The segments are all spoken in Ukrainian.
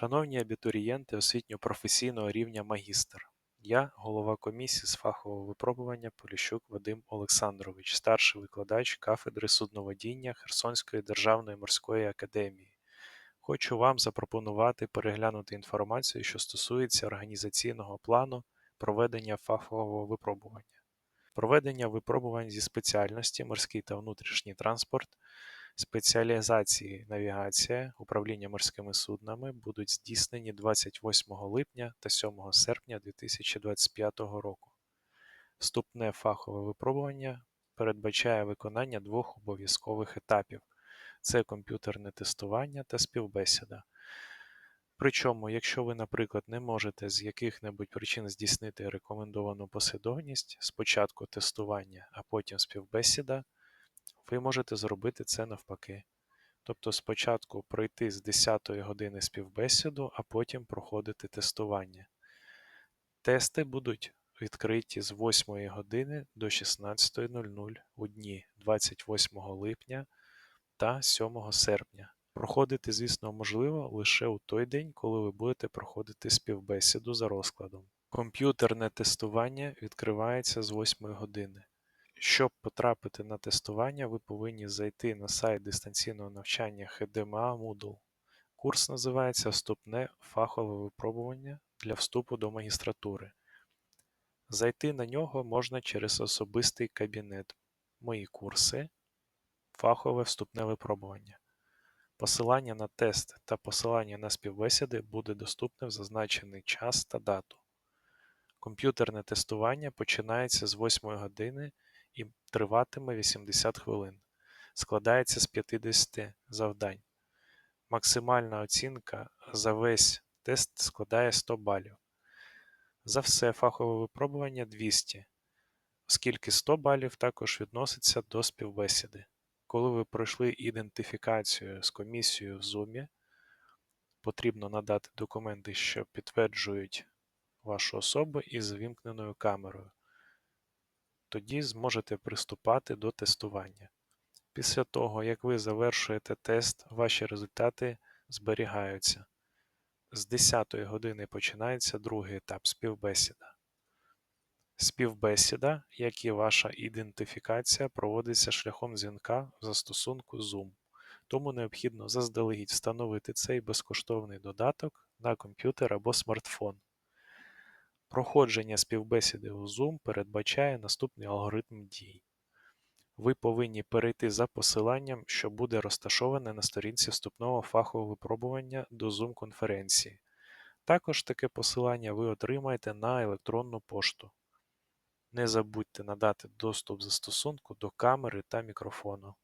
Шановні абітурієнти освітньо-професійного рівня магістр, я голова комісії з фахового випробування Поліщук Вадим Олександрович, старший викладач кафедри судноводіння Херсонської державної морської академії. Хочу вам запропонувати переглянути інформацію, що стосується організаційного плану проведення фахового випробування. Проведення випробувань зі спеціальності морський та внутрішній транспорт, спеціалізації навігація, управління морськими суднами будуть здійснені 28 липня та 7 серпня 2025 року. Вступне фахове випробування передбачає виконання двох обов'язкових етапів це комп'ютерне тестування та співбесіда. Причому, якщо ви, наприклад, не можете з яких-небудь причин здійснити рекомендовану послідовність спочатку тестування, а потім співбесіда, ви можете зробити це навпаки. Тобто спочатку пройти з 10 години співбесіду, а потім проходити тестування. Тести будуть відкриті з 8 години до 16.00 у дні 28 липня та 7 серпня. Проходити, звісно, можливо лише у той день, коли ви будете проходити співбесіду за розкладом. Комп'ютерне тестування відкривається з 8 години. Щоб потрапити на тестування, ви повинні зайти на сайт дистанційного навчання HDMA Moodle. Курс називається Вступне фахове випробування для вступу до магістратури. Зайти на нього можна через особистий кабінет Мої курси, фахове вступне випробування. Посилання на тест та посилання на співбесіди буде доступне в зазначений час та дату. Комп'ютерне тестування починається з 8 години і триватиме 80 хвилин. Складається з 50 завдань. Максимальна оцінка за весь тест складає 100 балів. За все фахове випробування 200, оскільки 100 балів також відноситься до співбесіди. Коли ви пройшли ідентифікацію з комісією в Zoom, потрібно надати документи, що підтверджують вашу особу із вімкненою камерою. Тоді зможете приступати до тестування. Після того, як ви завершуєте тест, ваші результати зберігаються. З 10 години починається другий етап співбесіда. Співбесіда, як і ваша ідентифікація, проводиться шляхом дзвінка в застосунку Zoom, тому необхідно заздалегідь встановити цей безкоштовний додаток на комп'ютер або смартфон. Проходження співбесіди у Zoom передбачає наступний алгоритм дій. Ви повинні перейти за посиланням, що буде розташоване на сторінці вступного фахового випробування до Zoom-конференції. Також таке посилання ви отримаєте на електронну пошту. Не забудьте надати доступ застосунку до камери та мікрофону.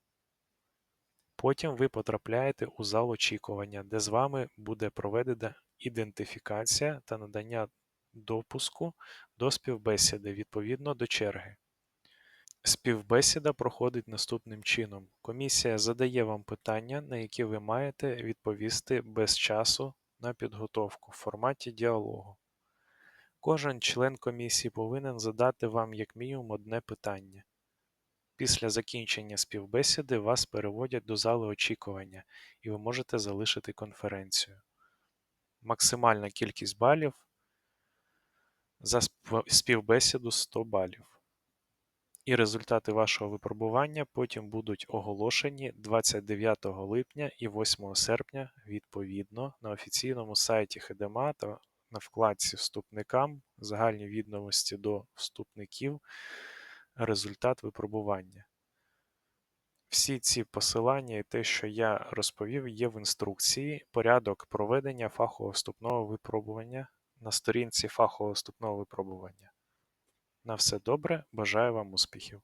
Потім ви потрапляєте у зал очікування, де з вами буде проведена ідентифікація та надання допуску до співбесіди відповідно до черги. Співбесіда проходить наступним чином: комісія задає вам питання, на які ви маєте відповісти без часу на підготовку в форматі діалогу. Кожен член комісії повинен задати вам як мінімум одне питання. Після закінчення співбесіди вас переводять до зали очікування і ви можете залишити конференцію. Максимальна кількість балів за співбесіду 100 балів. І результати вашого випробування потім будуть оголошені 29 липня і 8 серпня відповідно на офіційному сайті ХДМА та на вкладці Вступникам загальні відомості до вступників результат випробування. Всі ці посилання і те, що я розповів, є в інструкції порядок проведення фахового вступного випробування на сторінці фахового вступного випробування. На все добре, бажаю вам успіхів!